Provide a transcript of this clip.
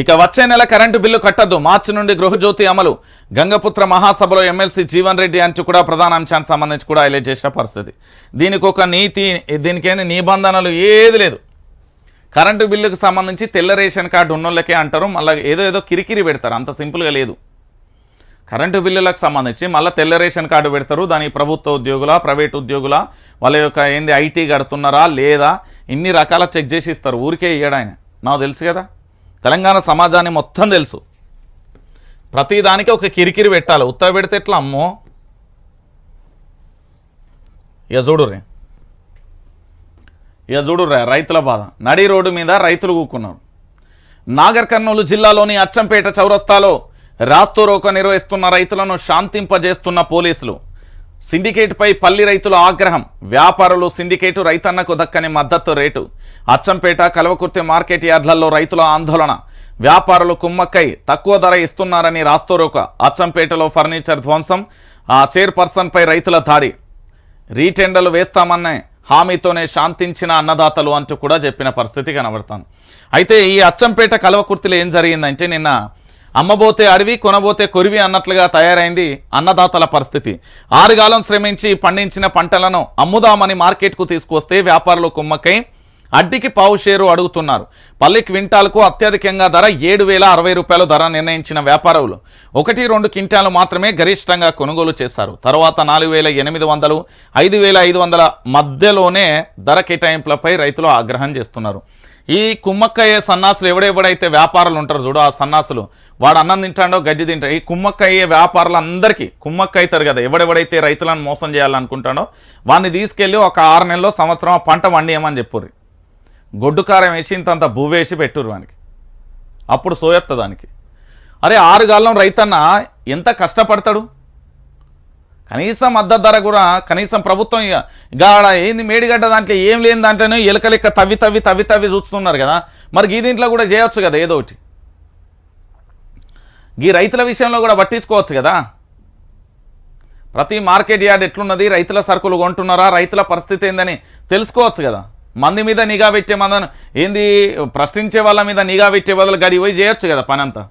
ఇక వచ్చే నెల కరెంటు బిల్లు కట్టద్దు. మార్చి నుండి గృహజ్యోతి అమలు. గంగపుత్ర మహాసభలో ఎమ్మెల్సీ జీవన్ రెడ్డి అంటూ కూడా ప్రధాన అంశానికి సంబంధించి కూడా హైలైట్ చేసిన పరిస్థితి. దీనికి ఒక నీతి దీనికైనా నిబంధనలు ఏది లేదు. కరెంటు బిల్లుకు సంబంధించి తెల్ల రేషన్ కార్డు ఉన్నోళ్ళకే అంటారు. మళ్ళీ ఏదో ఏదో కిరికిరి పెడతారు. అంత సింపుల్గా లేదు. కరెంటు బిల్లులకు సంబంధించి మళ్ళీ తెల్ల రేషన్ కార్డు పెడతారు. దానికి ప్రభుత్వ ఉద్యోగుల ప్రైవేట్ ఉద్యోగుల వాళ్ళ యొక్క ఏంది ఐటీ కడుతున్నారా లేదా ఇన్ని రకాల చెక్ చేసి ఇస్తారు. ఊరికే ఇయ్యడు ఆయన. నాకు తెలుసు కదా. తెలంగాణ సమాజాన్ని మొత్తం తెలుసు. ప్రతిదానికి ఒక కిరికిరి పెట్టాలి. ఉత్తర పెడితే ఎట్లా అమ్మో? ఇక చూడురే ఇక చూడుర్రా రైతుల బాధ. నడి రోడ్డు మీద రైతులు కూకున్నారు. నాగర్ కర్నూలు జిల్లాలోని అచ్చంపేట చౌరస్తాలో రాస్తోరోక నిర్వహిస్తున్న రైతులను శాంతింపజేస్తున్న పోలీసులు. సిండికేట్పై పల్లి రైతుల ఆగ్రహం. వ్యాపారులు సిండికేటు రైతన్నకు దక్కని మద్దతు రేటు. అచ్చంపేట కలవకుర్తి మార్కెట్ యార్డ్లలో రైతుల ఆందోళన. వ్యాపారులు కుమ్మక్కై తక్కువ ధర ఇస్తున్నారని రాస్తోరోక అచ్చంపేటలో ఫర్నిచర్ ధ్వంసం. ఆ చైర్పర్సన్పై రైతుల దాడి. రీటెండర్లు వేస్తామనే హామీతోనే శాంతించిన అన్నదాతలు అంటూ కూడా చెప్పిన పరిస్థితి కనబడతాను అయితే ఈ అచ్చంపేట కలవకుర్తిలో ఏం జరిగిందంటే నిన్న అమ్మబోతే అడవి కొనబోతే కొరివి అన్నట్లుగా తయారైంది అన్నదాతల పరిస్థితి. ఆరుగాలం శ్రమించి పండించిన పంటలను అమ్ముదామని మార్కెట్కు తీసుకొస్తే వ్యాపారులు కుమ్మకై అడ్డికి పావు షేరు అడుగుతున్నారు. పల్లి క్వింటాల్కు అత్యధికంగా ధర ఏడు వేల అరవై రూపాయలు ధర నిర్ణయించిన వ్యాపారులు. ఒకటి రెండు క్వింటాలు మాత్రమే గరిష్టంగా కొనుగోలు చేశారు. తర్వాత నాలుగు వేల ఎనిమిది వందలు ఐదు వేల ఐదు వందల మధ్యలోనే ధర కేటాయింపులపై రైతులు ఆగ్రహం చేస్తున్నారు. ఈ కుమ్మక్కయ్య సన్నాసులు ఎవడెవడైతే వ్యాపారులు ఉంటారు చూడు ఆ సన్నాసులు వాడు అన్నం తింటాడో గడ్డి తింటాడు ఈ కుమ్మక్కయ్యే వ్యాపారులు అందరికీ కుమ్మక్క అవుతారు కదా ఎవడెవడైతే రైతులను మోసం చేయాలనుకుంటాడో వాడిని తీసుకెళ్ళి ఒక ఆరు నెలల్లో సంవత్సరం ఆ పంట వండియమని చెప్పుర్రి. గొడ్డు కారం వేసి ఇంతంత భూవేసి పెట్టుర్రు వానికి. అప్పుడు సోయత్త దానికి. అరే ఆరు గాలం రైతన్న ఎంత కష్టపడతాడు? కనీసం మద్దతు ధర కూడా కనీసం ప్రభుత్వం గాడ ఏంది మేడిగడ్డ దాంట్లో ఏం లేని దాంట్లోనే ఎలకలెక్క తవ్వి తవ్వి తవ్వి తవ్వి చూస్తున్నారు కదా. మరి ఈ దీంట్లో కూడా చేయవచ్చు కదా ఏదో ఒకటి. ఈ రైతుల విషయంలో కూడా పట్టించుకోవచ్చు కదా. ప్రతి మార్కెట్ యార్డ్ ఎట్లున్నది? రైతుల సరుకులు కొంటున్నారా? రైతుల పరిస్థితి ఏందని తెలుసుకోవచ్చు కదా. మంది మీద నిఘా పెట్టే మందని ఏంది? ప్రశ్నించే వాళ్ళ మీద నిఘా పెట్టే బదులు గడి పోయి చేయొచ్చు కదా పని అంతా